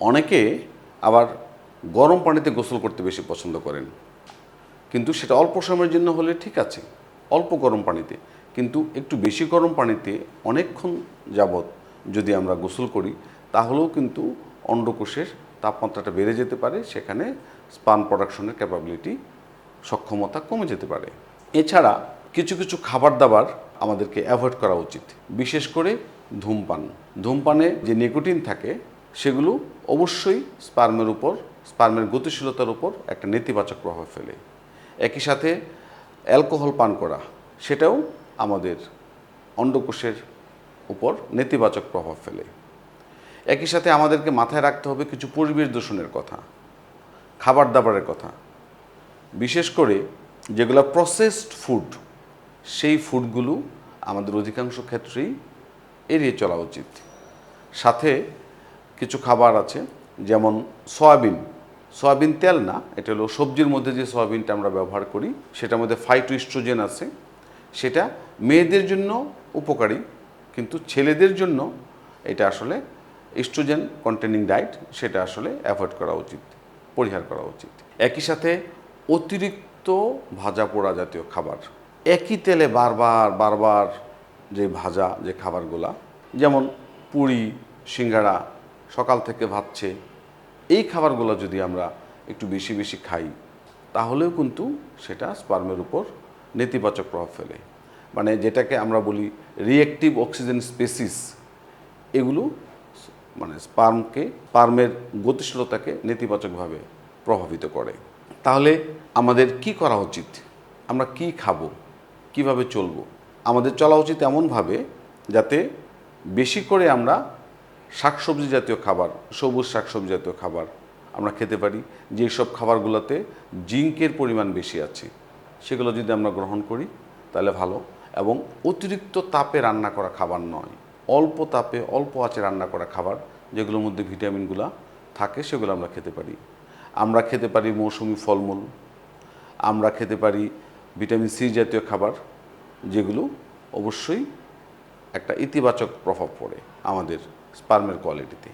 অনেকে আবার গরম পানিতে গোসল করতে বেশি পছন্দ করেন। কিন্তু সেটা অল্প সময়ের জন্য হলে ঠিক আছে, অল্প গরম পানিতে। কিন্তু একটু বেশি গরম পানিতে অনেকক্ষণ যাবৎ যদি আমরা গোসল করি, তাহলেও কিন্তু অন্ডকোষের তাপমাত্রাটা বেড়ে যেতে পারে, সেখানে স্পান প্রোডাকশনের ক্যাপাবিলিটি সক্ষমতা কমে যেতে পারে। এছাড়া কিছু কিছু খাবার দাবার আমাদেরকে অ্যাভয়েড করা উচিত, বিশেষ করে ধূমপান। ধূমপানে যে নিকোটিন থাকে সেগুলো অবশ্যই স্পার্মের উপর স্পার্মের গতিশীলতার উপর একটা নেতিবাচক প্রভাব ফেলে। একই সাথে অ্যালকোহল পান করা, সেটাও আমাদের অন্ডকোষের উপর নেতিবাচক প্রভাব ফেলে। একই সাথে আমাদেরকে মাথায় রাখতে হবে কিছু পরিবেশ দূষণের কথা খাবার দাবারের কথা। বিশেষ করে যেগুলো প্রসেসড ফুড সেই ফুডগুলো আমাদের অধিকাংশ ক্ষেত্রেই এড়িয়ে চলা উচিত। সাথে কিছু খাবার আছে, যেমন সয়াবিন। সয়াবিন তেল না, এটা হলো সবজির মধ্যে যে সয়াবিনটা আমরা ব্যবহার করি, সেটার মধ্যে ফাইটো ইস্ট্রোজেন আছে। সেটা মেয়েদের জন্য উপকারী, কিন্তু ছেলেদের জন্য এটা আসলে ইস্ট্রোজেন কন্টেনিং ডায়েট সেটা আসলে অ্যাভয়েড করা উচিত, পরিহার করা উচিত। একই সাথে অতিরিক্ত ভাজা পোড়া জাতীয় খাবার। একই তেলে বারবার বারবার যে ভাজা যে খাবারগুলা, যেমন পুরি সিঙ্গাড়া সকাল থেকে ভাবছে, এই খাবারগুলো যদি আমরা একটু বেশি বেশি খাই, তাহলেও কিন্তু সেটা স্পার্মের উপর নেতিবাচক প্রভাব ফেলে। মানে যেটাকে আমরা বলি রিয়েক্টিভ অক্সিজেন স্পেসিস এগুলো মানে স্পার্মকে স্পার্মের গতিশীলতাকে নেতিবাচকভাবে প্রভাবিত করে। তাহলে আমাদের কি করা উচিত? আমরা কি খাব? কীভাবে চলবো? আমাদের চলা উচিত এমনভাবে যাতে বেশি করে আমরা শাকসবজি জাতীয় খাবার, সবুজ শাকসবজি জাতীয় খাবার আমরা খেতে পারি। যেসব খাবারগুলোতে জিঙ্কের পরিমাণ বেশি আছে, সেগুলো যদি আমরা গ্রহণ করি, তাহলে ভালো। এবং অতিরিক্ত তাপে রান্না করা খাবার নয়, অল্প তাপে, অল্প আঁচে রান্না করা খাবার, যেগুলোর মধ্যে ভিটামিনগুলো থাকে, সেগুলো আমরা খেতে পারি। আমরা খেতে পারি মৌসুমি ফলমূল, আমরা খেতে পারি ভিটামিন সি জাতীয় খাবার, যেগুলো অবশ্যই একটা ইতিবাচক প্রভাব পড়ে আমাদের স্পার্মের কোয়ালিটিতে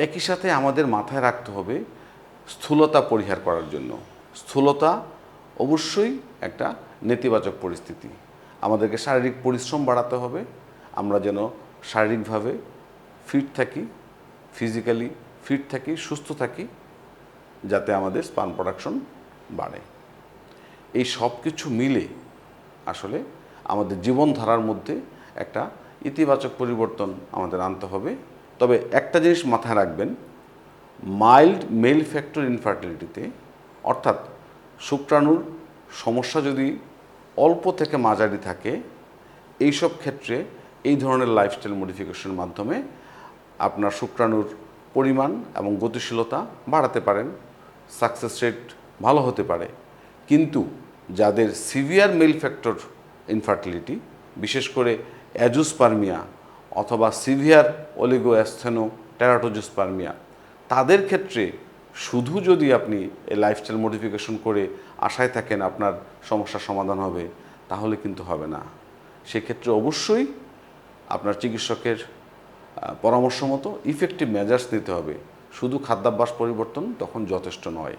একই সাথে আমাদের মাথায় রাখতে হবে স্থূলতা পরিহার করার জন্য। স্থূলতা অবশ্যই একটা নেতিবাচক পরিস্থিতি। আমাদেরকে শারীরিক পরিশ্রম বাড়াতে হবে। আমরা যেন শারীরিকভাবে ফিট থাকি ফিজিক্যালি ফিট থাকি, সুস্থ থাকি, যাতে আমাদের স্পান প্রোডাকশন বাড়ে। এই সব কিছু মিলে আসলে আমাদের জীবনধারার মধ্যে একটা ইতিবাচক পরিবর্তন আমাদের আনতে হবে। তবে একটা জিনিস মাথায় রাখবেন, মাইল্ড মেল ফ্যাক্টর ইনফার্টিলিটিতে, অর্থাৎ শুক্রাণুর সমস্যা যদি অল্প থেকে মাঝারি থাকে, এইসব ক্ষেত্রে এই ধরনের লাইফস্টাইল মডিফিকেশনের মাধ্যমে আপনার শুক্রাণুর পরিমাণ এবং গতিশীলতা বাড়াতে পারেন সাকসেস রেট ভালো হতে পারে। কিন্তু যাদের সিভিয়ার মেল ফ্যাক্টর ইনফার্টিলিটি বিশেষ করে অ্যাজুসপার্মিয়া অথবা সিভিয়ার অলিগো অ্যাস্থেনো টেরাটোজোস্পার্মিয়া। তাদের ক্ষেত্রে শুধু যদি আপনি এই লাইফস্টাইল মডিফিকেশন করে আশায় থাকেন আপনার সমস্যার সমাধান হবে, তাহলে কিন্তু হবে না। সেক্ষেত্রে অবশ্যই আপনার চিকিৎসকের পরামর্শ মতো ইফেক্টিভ মেজার্স নিতে হবে। শুধু খাদ্যাভ্যাস পরিবর্তন তখন যথেষ্ট নয়।